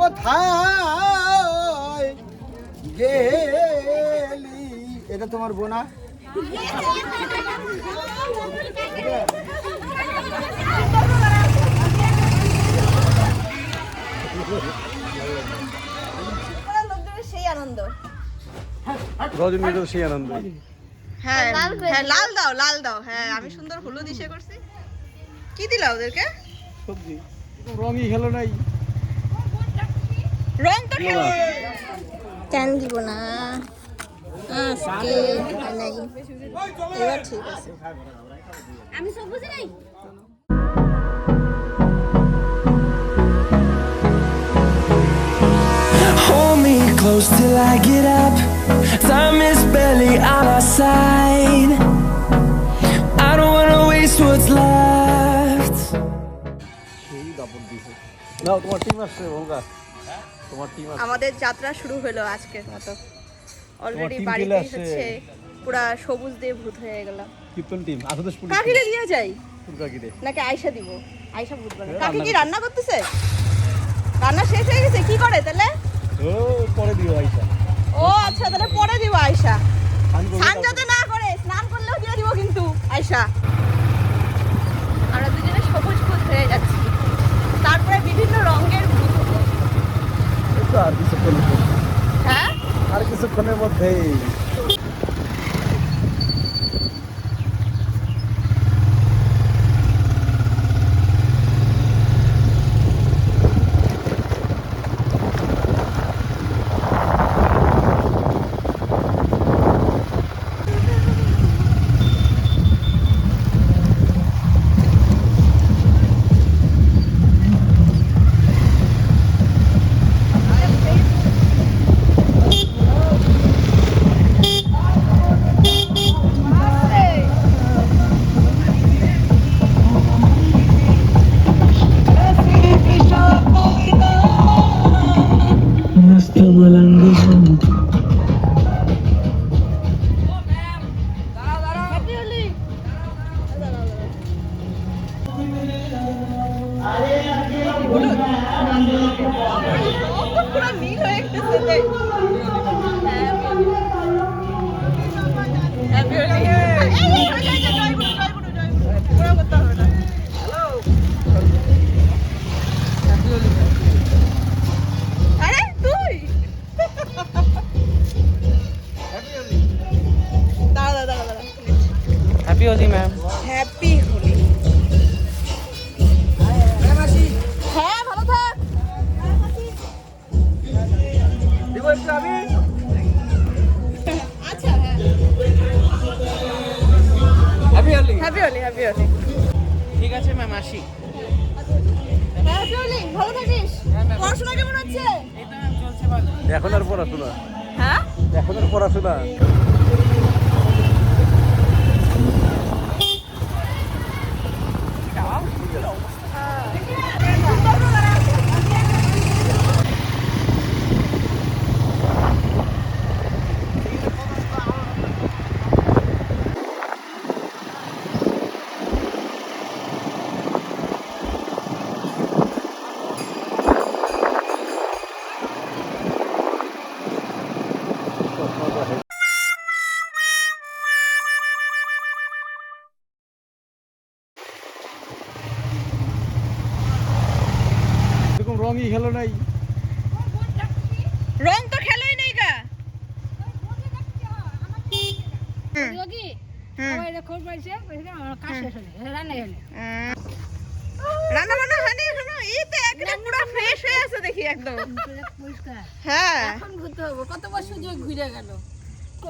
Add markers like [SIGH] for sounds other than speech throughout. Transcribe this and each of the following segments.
কোথায় গেলি? এটা তোমার বোনা? সেই আনন্দ। রজনীর সেই আনন্দ হ্যাঁ হ্যাঁ লাল দাও লাল দাও। হ্যাঁ আমি সুন্দর হলুদ ইসে করছি। কি দিলা ওদেরকে? সবজি। রঙই খেলো নাই। রং তো খেলো কেন দিব না আজকে নাই এবার ঠিক আছে আমি সব বুঝি নাই Hold me close till I get up. Time is barely on our side. I don't wanna waste what's left. সেই দাপট দিছে নাও তোমার টিম আসছে ভঙ্গা তোমার টিম আমাদের যাত্রা শুরু হলো আজকের মতো অলরেডি বাড়িতে হচ্ছে পুরা সবুজ দিয়ে ভূত হয়ে গেলাম। কীর্তন টিম আসাদুস পুলিশ কাকিরে দিয়ে যাই? কাকিরে নাকি আয়সা দিব? আয়সা ভূত বানাবে কাকি কি রান্না করতেছে? রান্না শেষ হয়ে গেছে? কি করে তাহলে? ও পরে দিও আইসা ও আচ্ছা তাহলে পরে দিব আয়সা স্নান যাতে না করে স্নান করলেও দিয়ে দিব কিন্তু আয়সা আমরা দুজনে সবুজ ভূত হয়ে যাচ্ছি। তারপরে বিভিন্ন রঙের তো আর কিছুক্ষণ হ্যাঁ? আর কিছুক্ষণের মধ্যেই পুরো নীল হয়ে গেছে। Happy Holi. এই, হ্যাপি হোলি হ্যাপি হোলি ঠিক আছে ম্যাম আসি। হ্যাপি হোলি ভালো থাকিস? পড়াশোনা কেমন হচ্ছে এখন আর পড়াশোনা? হ্যাঁ? এখন আর পড়াশোনা? এরকম রঙই খেলো নাই রং তো খেলোই নাই গা যোগী হুম। আমার এটা খবর পাইছে ওইখানে আমার কাজ শেষ হলে রান্না হলে উম, রান্না বান্না হয়নি এখনও এই তো একদম পুরো ফ্রেশ হয়ে আছে দেখি একদম পরিষ্কার হ্যাঁ এখন ঘুরতে হবে কত বছর যোগ ঘুরে গেল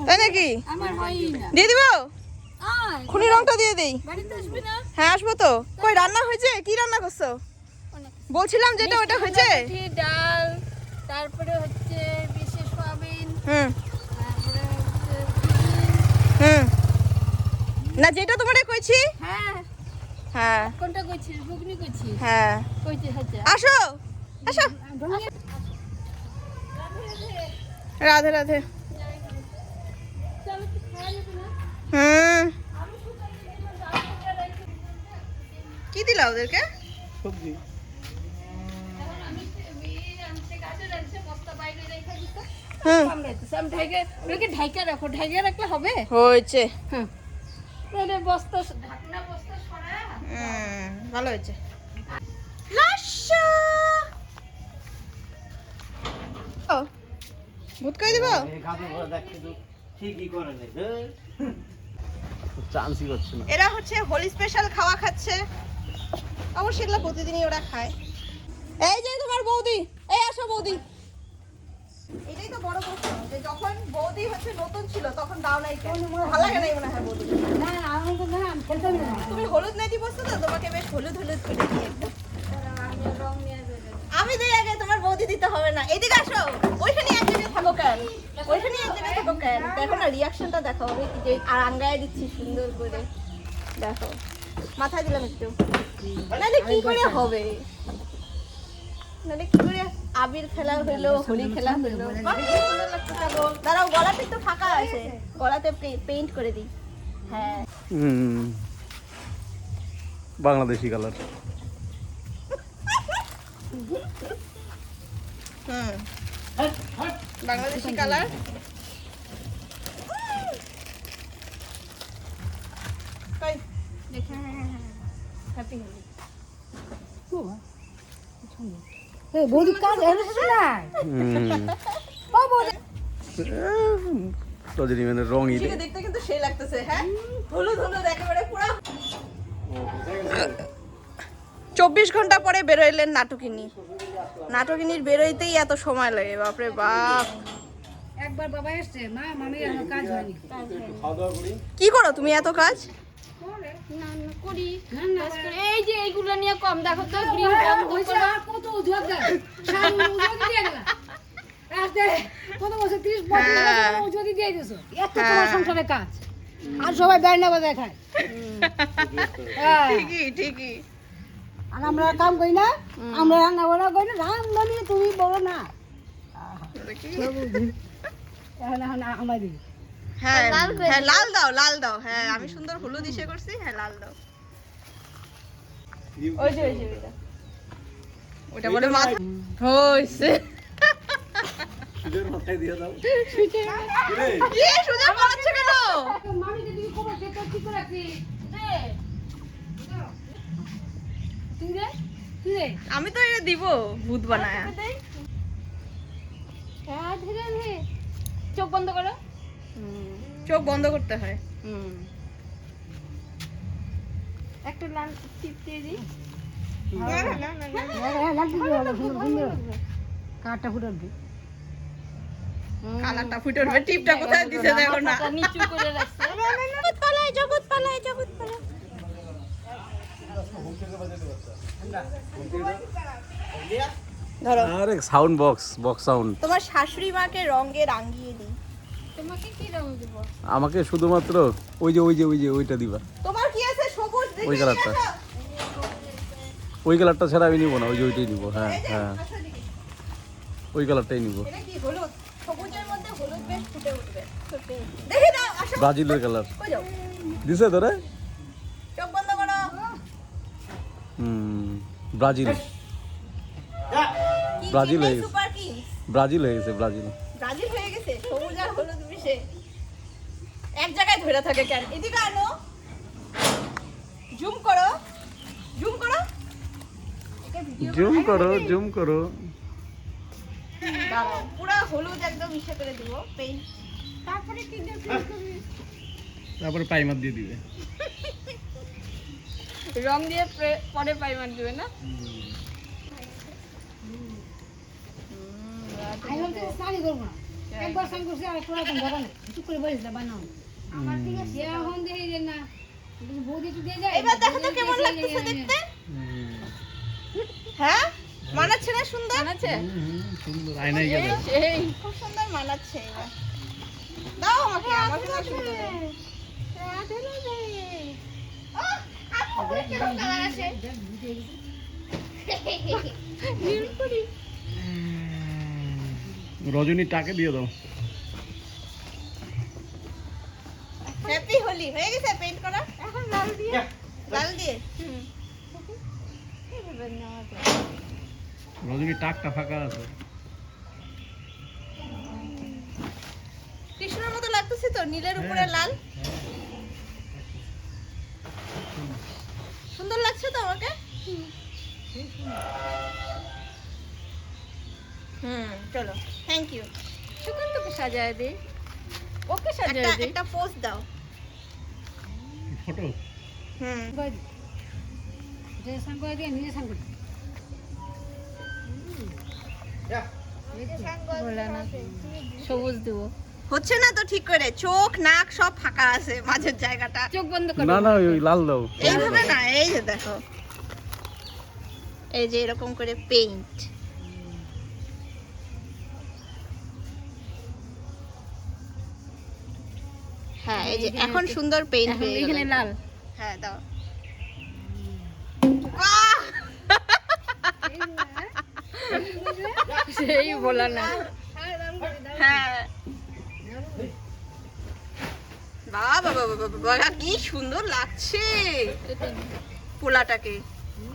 তাই নাকি আমার হয়ই না দিয়ে দিব খুনি রংটা দিয়ে দেই। হ্যাঁ আসব তো। কই রান্না হয়েছে? কি রান্না করছ? বলছিলাম যেটা ওটা হয়েছে? ডাল তারপরে হচ্ছে বিশেষ সয়াবিন হুম। হুম। না যেটা তোমারে কইছি? হ্যাঁ। হ্যাঁ। কোনটা ঘুগনি করছিস হ্যাঁ। কইছিস হচ্ছে। আসো আসো। রাধে রাধে। চলো হুম। কি দিলা ওদেরকে? সবজি। হয়েছে। ভালো হয়েছে। ভূত করে দিব? ঠিকই করে নেই চান্সই করছে না। এরা হচ্ছে হোলি স্পেশাল খাওয়া খাচ্ছে। অবশ্যই এগুলো প্রতিদিনই ওরা খায়। এই যে তোমার বৌদি এই আসো বৌদি। এটাই তো বড় প্রশ্ন যে যখন বৌদি হচ্ছে নতুন ছিল তখন দাও নাই কেন? ভালো লাগে নাই মনে হয় বৌদি না না আমি তো না আমি না। তুমি হলুদ নেই তো তোমাকে বেশ হলুদ হলুদ করে দিই একদম আমি রং নিয়ে আমি দিই আগে তোমার বৌদি দিতে হবে না। এদিকে আসো ওইখানে এক জায়গায় থাকো কেন? ওইখানে এক জায়গায় কেন? দেখো না রিয়াকশনটা দেখো আমি যে আর আঙ্গায় দিচ্ছি সুন্দর করে। দেখো মাথায় দিলাম একটু। নাহলে কি করে হবে? নাহলে কি করে আবির খেলা হইল হোলি খেলা গো। দাঁড়াও গলাতে একটু ফাঁকা আছে। গলাতে পেইন্ট করে দিই। হ্যাঁ। বাংলাদেশি কালার হুম। বাংলাদেশি কালার। বৌদি কাজ রজনী মানে রঙই দেখতে কিন্তু সেই লাগতেছে হ্যাঁ? হলুদ হলুদ একেবারে পুরো। চব্বিশ ঘণ্টা পরে বেরোইলেন নাটকিনী। নাটকিনীর বেরোইতেই এত সময় লাগে বাপরে বাপ। একবার বাবা এসছে মা মামি আমার কাজ হয়নি। কি করো তুমি এত কাজ? না না করি। না না এই যে এইগুলো নিয়ে কম দেখো তো গ্রিন কত উজুয়াত দেয়? সারা উজুয়াত দিয়ে গেলা রাস্তে কত বছর 30 বছর হ্যাঁ। দিয়ে দিছো এত তোমার সংসারে কাজ। আর সবাই ব্যান্ডা বাজায় খায়। হ্যাঁ। ঠিকই ঠিকই। আর আমরা কাম করি না আমরা রান্না বান্না করি না রান্না নিয়ে তুমি বলো না। এখন এখন আমার হ্যাঁ হ্যাঁ লাল দাও লাল দাও। হ্যাঁ আমি সুন্দর হলুদ ইসে করছি হ্যাঁ লাল দাও। ওই যে ওই যে ওইটা। ওটা বলে মাথা হইছে। সুদের মাথায় দিয়ে দাও। কি সোজা পড়াচ্ছে কেন? মামিকে তুমি খবর দে ঠিক করে দে। তুই রে তুই রে আমি তো এটা দিব ভূত বানায় হ্যাঁ ধীরে ধীরে চোখ বন্ধ করো চোখ বন্ধ করতে হয় একটা লাল টিপ দিয়ে দিই ফুটাবি কালারটা ফুটে উঠবে টিপটা কোথায় দিছে দেখো না নিচু করে রাখছে ধরো। আরে সাউন্ড বক্স বক্স সাউন্ড তোমার শাশুড়ি মাকে রঙে রাঙিয়ে দিই। তোমাকে কি রং দিব? আমাকে শুধুমাত্র ওই যে ওই যে ওই যে ওইটা দিবা। তোমার কি আছে? সবুজ ওই কালারটা। ওই কালারটা ছাড়া আমি নিবো না ওই যে ওইটাই নিবো হ্যাঁ হ্যাঁ। ওই কালারটাই নিবো। এটা কি হলুদ? সবুজের মধ্যে হলুদ বেশ ফুটে উঠবে। দেখি দাও আসো। ব্রাজিলের কালার দিছে তোরে? ব্রাজিল। ব্রাজিল হয়ে গেছে। ব্রাজিল হয়ে গেছে ব্রাজিল। ব্রাজিল হয়ে গেছে? সবুজ আর হলুদ মিশে। এক জায়গায় ধরে থাকে কেন? এদিকে আনো। জুম করো। জুম করো। জুম করো জুম করো। পুরো হলুদ একদম মিশে করে দিব। পেইন্ট তারপরে কি তারপরে পাইমার দিয়ে দিবে। [LAUGHS] রং দিয়ে প্রে- পরে পাইমার দিবে না? বলতে স্নানই করব না। একবার স্নান করছি আর একবার এখন চুপ করে বসে বানাও। আমার ঠিক আছে। এখন দেখি যে না বৌদি একটু দিয়ে যায়। এবার দেখো তো কেমন লাগতেছে দেখতে। হ্যাঁ? মানাচ্ছে না সুন্দর? মানাচ্ছে? সুন্দর আয়নায় গেলে। সেই খুব সুন্দর মানাচ্ছে এবার। দাও আমাকে আমাকে না সুন্দর আহ, আপু, কীরকম কালার আছে? [LAUGHS] রজনী টাকে দিয়ে দাও। হ্যাপি হোলি হয়ে গেছে পেইন্ট করা? এখন লাল দিয়ে। লাল দিয়ে? হুম রজনী টাকটা ফাঁকা আছে। কৃষ্ণের মতো লাগতেছে তো নীলের উপরে লাল? সুন্দর লাগছে তো আমাকে? হুম। চলো। থ্যাংক ইউ সুকান্তকে সাজায় দে। ওকে সাজায় একটা দে। একটা পোস্ট দাও। ফটো হুম। যে সঙ্গ দিয়ে নিজে সঙ্গ সবুজ দেবো। হচ্ছে না তো ঠিক করে? চোখ নাক সব ফাঁকা আছে মাঝের জায়গাটা। চোখ বন্ধ করো। না না ওই লাল দাও। এইভাবে না এই যে দেখো। এই যে এরকম করে পেইন্ট হ্যাঁ এই যে এখন সুন্দর পেইন্ট হয়ে গেল এখানে লাল। হ্যাঁ দাও। সেই বলা না। হ্যাঁ। বাবা বাবা বাবা কি সুন্দর লাগছে। পোলাটাকে।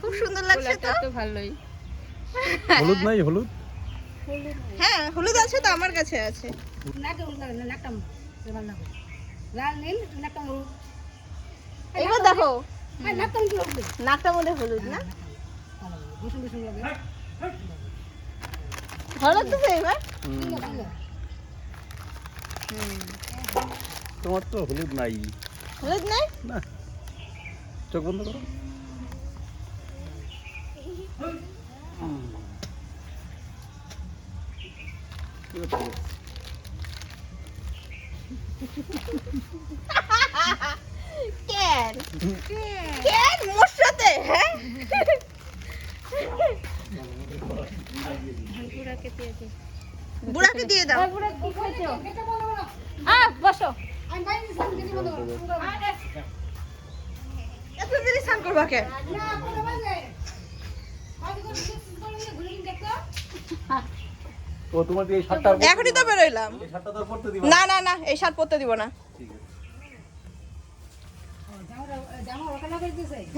খুব সুন্দর লাগছে তো। ভালোই। হলুদ নাই হলুদ? হ্যাঁ হলুদ আছে তো আমার কাছে আছে। এবার দেখো। নাকটা মধ্যে হলুদ না? এবার। তোমার তো হলুদ নাই। হলুদ নাই? না। চোখ বন্ধ করো। কেন? কেন? মোর সাথে? হ্যাঁ? বুড়াকে দিয়ে দাও। আহ বসো। এত দেরি স্নান করবা কেন ও তোমার এই শার্টটা এখনই তো বেরোইলাম। এই শার্টটা তো আর পরতে না। না না এই শার্ট পরতে দিব না। ঠিক আছে।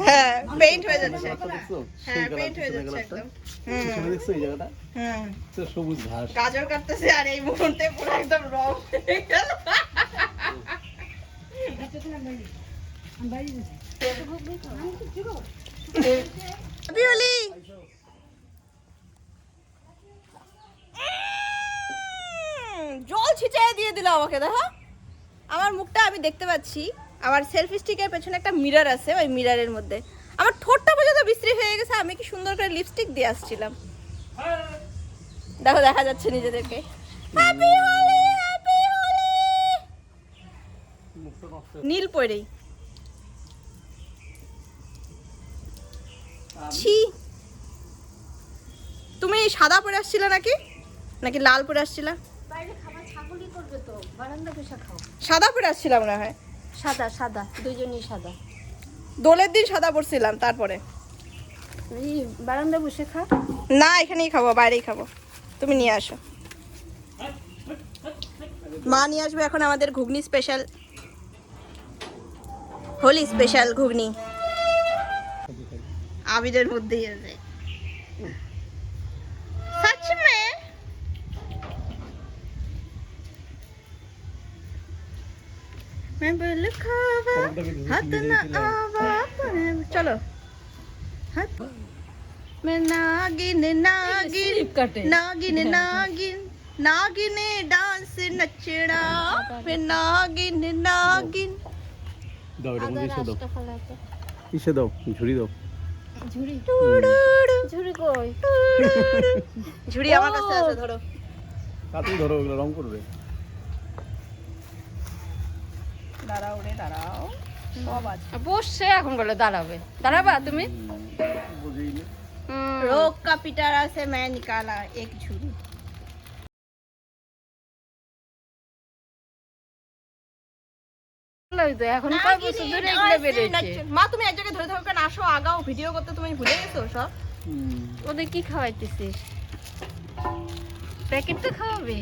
হ্যাঁ পেইন্ট হয়ে যাচ্ছে। হ্যাঁ পেইন্ট হয়ে যাচ্ছে একদম। হুম। দেখছ এই জায়গাটা? হুম। সবুজ ঘাস। গাজর কাটতেছে আর এই মুহূর্তে পুরো একদম রং হয়ে গেল। জল ছিটিয়ে দিয়ে দিল আমাকে, দেখো। আমার মুখটা আমি দেখতে পাচ্ছি। আমার সেলফি স্টিকের পেছনে একটা মিরর আছে, ওই মিররের মধ্যে। আমার ঠোঁটটা পর্যন্ত বিশ্রী হয়ে গেছে, আমি কি সুন্দর করে লিপস্টিক দিয়ে আসছিলাম। দেখো, দেখা যাচ্ছে নিজেদেরকে। হ্যাপি হোলি মুখটা নষ্ট নীল পরেই ছি। তুমি সাদা পরে আসছিলে নাকি? নাকি লাল পরে আসছিলা? বাইরে খাবার ছাগলই করবে তো বারান্দা বসে খাও। সাদা পরে আসছিলাম মনে হয়? সাদা সাদা দুজনই সাদা। দোলের দিন সাদা পরছিলাম তারপরে। এই বারান্দা বসে খা। না এখানেই খাব বাইরেই খাব। তুমি নিয়ে আসো। মা নিয়ে আসবে এখন আমাদের ঘুগনি স্পেশাল হোলি স্পেশাল ঘুগনি আবিরের মধ্যেই আছে সচ মে मैं बोल खावा हाथ ना आवा पर- चलो हाथ मैं नागिन नागिन কাটে नागिन नागिन नागिन डांस नचना मैं नागिन नागिन দাও এটা মধ্যে ইসে দাও। ইসে দাও ঝুড়ি দাও। ঝুড়ি? ঝুড়ি কই? ঝুড়ি আমার কাছে আছে ধরো। ধরো ওগুলো রং করবে। দাঁড়াও রে দাঁড়াও। এখন বলে দাঁড়াবে। দাঁড়াবা তুমি? রোগ কা পিটার আছে ম্যা নিকালা এক ঝুড়ি। পাতলা এখন কয় বছর ধরে এগুলো বেড়েছে মা তুমি এক জায়গায় ধরে আসো আগাও ভিডিও করতে তুমি ভুলে গেছো সব? ওদের কি খাওয়াইতেছিস প্যাকেট তো খাওয়াবে।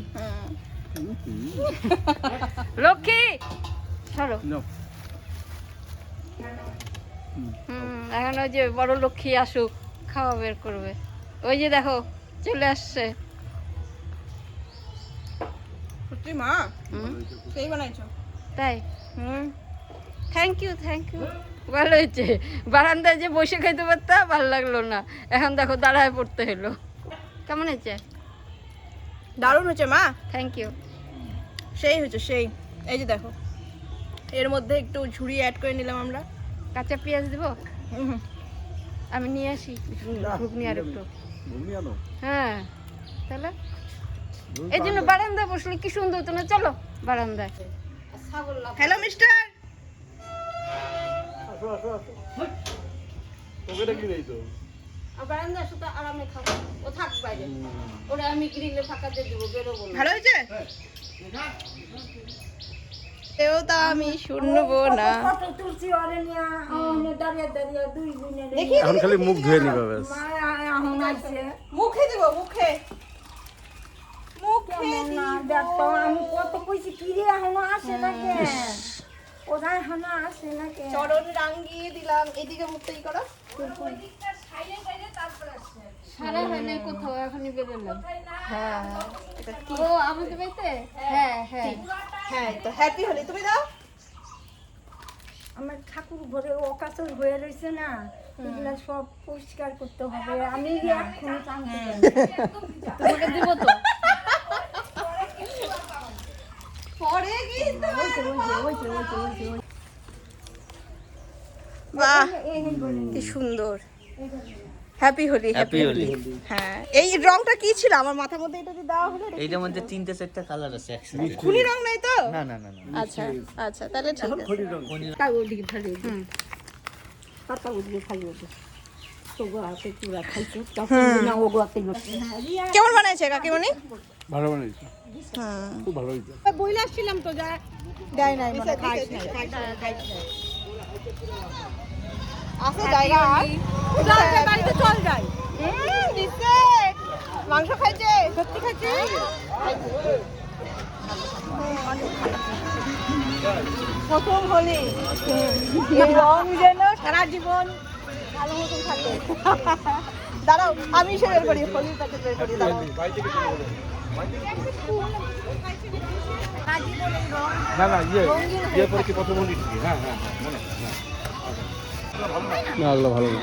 লক্ষ্মী! সরো। এখন ওই যে বড় লক্ষ্মী আসুক খাওয়া বের করবে। ওই যে দেখো চলে আসছে। মা? সেই বানাইছো? তাই? হুম। থ্যাংক ইউ থ্যাংক ইউ ভালো হয়েছে। বারান্দায় যে বসে খাইতে পারতাম ভালো লাগল না। এখন দেখো দাঁড়ায় পড়তে হলো কেমন হয়েছে? দারুণ হয়েছে মা। থ্যাংক ইউ সেই হচ্ছে সেই। এই যে দেখো। এর মধ্যে একটু ঝুড়ি অ্যাড করে নিলাম আমরা। কাঁচা পেঁয়াজ দিব। আমি নিয়ে আসি। ঘুগনি আর একটু। হ্যাঁ। তাহলে? এই জন্য বারান্দায় বসলে কি সুন্দর হতো না? চলো বারান্দায়। হ্যালো মিস্টার ডাকি নেই তো? আর বারান্দায় আরামে খাব ও থাক বাইরে। ওরা আমি গ্রিলে ফাঁকাতে দেবো বেরোবো ভালো হয়েছে? এও তা আমি শুনব না। দেখি এখন খালি মুখ ধুয়ে নিবে মুখে দিব মুখে। মুখে চরণ রাঙ্গিয়ে দিলাম এদিকে মুখটা ই করো। সারা হয় নাই কোথাও এখনই বেরোলাম হ্যাঁ ও আমাদের বাড়িতে হ্যাঁ হ্যাঁ হ্যাঁ। তো হ্যাপি হলি তুমি দাও। আমার ঠাকুর ঘরে অকাচর হয়ে রয়েছে না এগুলা সব পরিষ্কার করতে হবে। আমি এখন টানতে তোমাকে দিব তো? পরে কিন্তু বাহ কি সুন্দর। হ্যাপি হোলি হ্যাপি হোলি হ্যাঁ এই রংটা কি ছিল? আমার মাথার মধ্যে এটা দিয়ে দেওয়া হলো এইটার মধ্যে তিনটে চারটা কালার আছে একসাথে খুনি রং নাই তো? না না না না আচ্ছা আচ্ছা তাহলে ঠিক আছে। কেমন বানাইছে কাকিমণি? ভালো বানিয়েছে হ্যাঁ। খুব ভালো হয়েছে। বইলে আসছিলাম তো যা দেয় নাই মানে খাইছ নাই। আছে জায়গা আর বাড়িতে চল যাই। হুম, দিচ্ছে। মাংস খাইছে। সত্যি খাইছে? প্রথম হলি। এই রং যেন সারা জীবন ভালো মতন থাকে। দাঁড়াও আমি সে বের করি হলির প্যাকেট বের করি দাঁড়াও। না না ইয়ে ইয়ে পরে কি প্রথম হলি হ্যাঁ হ্যাঁ হ্যাঁ, মনে আছে, হ্যাঁ। না আল্লাহ ভালো না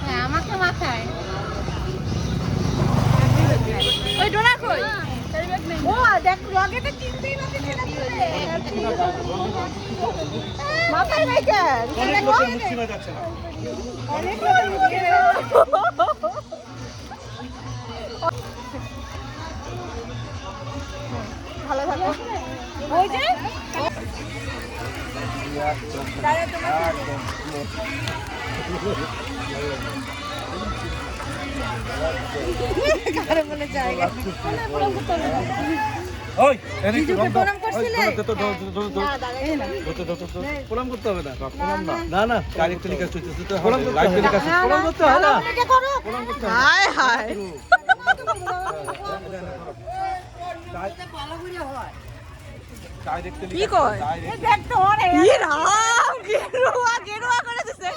হ্যাঁ আমাকে মাথায় ওই ডোনা কই ও দেখ লগেটা চিনতেই না। মাথায় নাই কেন অনেক ধরো। না না হয় কি কয়? ই রাম গেরুয়া গেরুয়া করে দিছে।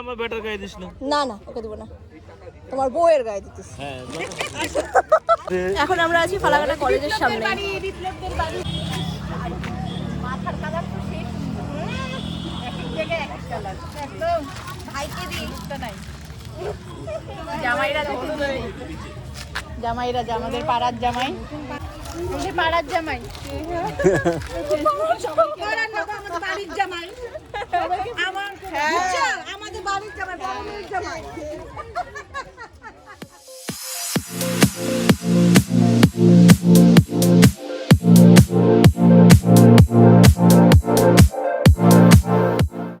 আমার বেটার গায়ে দিস না। না না ওকে দেবো না। তোমার বউয়ের গায়ে দিতেছি। হ্যাঁ [LAUGHS] এখন আমরা আছি ফালাকাটা কলেজের সামনে। জামাইরা আমাদের পাড়ার জামাই। আমাদের পাড়ার জামাই। বাড়ির জামাই আমার হ্যাঁ আমাদের বাড়ির জামাই জামাই।